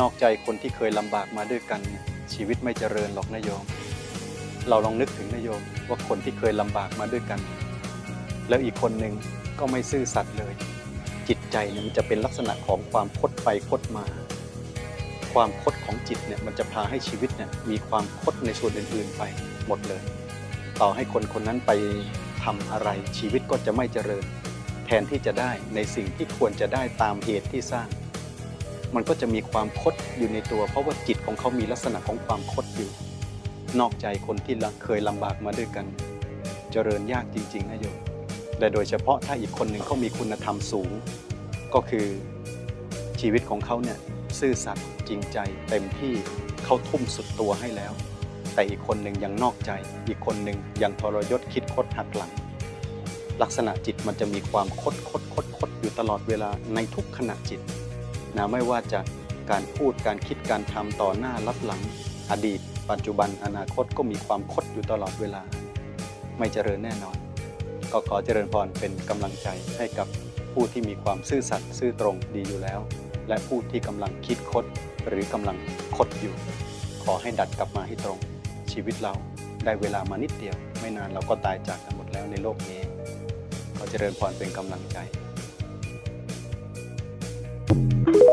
นอกใจคนที่เคยลำบากมาด้วยกันเนี่ยชีวิตไม่เจริญหรอกนะโยม เราลองนึกถึงนะโยมว่าคนที่เคยลำบากมาด้วยกัน แล้วอีกคนหนึ่งก็ไม่ซื่อสัตย์เลย จิตใจเนี่ยมันจะเป็นลักษณะของความคดไปคดมา ความคดของจิตเนี่ยมันจะพาให้ชีวิตเนี่ยมีความคดในส่วนอื่นๆไปหมดเลย ต่อให้คนคนนั้นไปทำอะไร ชีวิตก็จะไม่เจริญ แทนที่จะได้ในสิ่งที่ควรจะได้ตามเหตุที่สร้าง มันก็จะมีความคดอยู่ในตัว เพราะว่าจิตของเขามีลักษณะของความคดอยู่ นอกใจคนที่เคยลำบากมาด้วยกัน เจริญยากจริงๆนะโยมและโดยเฉพาะถ้าอีกคนหนึ่งเขามีคุณธรรมสูง ก็คือชีวิตของเขาเนี่ยซื่อสัตย์จริงใจ เต็มที่เขาทุ่มสุดตัวให้แล้ว แต่อีกคนหนึ่งยังนอกใจ อีกคนหนึ่งยังทรยศคิดคดหักหลัง ลักษณะจิตมันจะมีความคดคดคดคดอยู่ตลอดเวลาในทุกขณะจิต นะไม่ว่าจะการพูดการคิดการทำต่อหน้ารับหลังอดีต ปัจจุบันอนาคตก็มีความคดอยู่ตลอดเวลา ไม่เจริญแน่นอน ก็ขอเจริญพรเป็นกำลังใจให้กับผู้ที่มีความซื่อสัตย์ซื่อตรงดีอยู่แล้ว และผู้ที่กำลังคิดคดหรือกำลังคดอยู่ ขอให้ดัดกลับมาให้ตรง ชีวิตเราได้เวลามานิดเดียว ไม่นานเราก็ตายจากกันหมดแล้วในโลกนี้ขอเจริญพรเป็นกำลังใจ thank you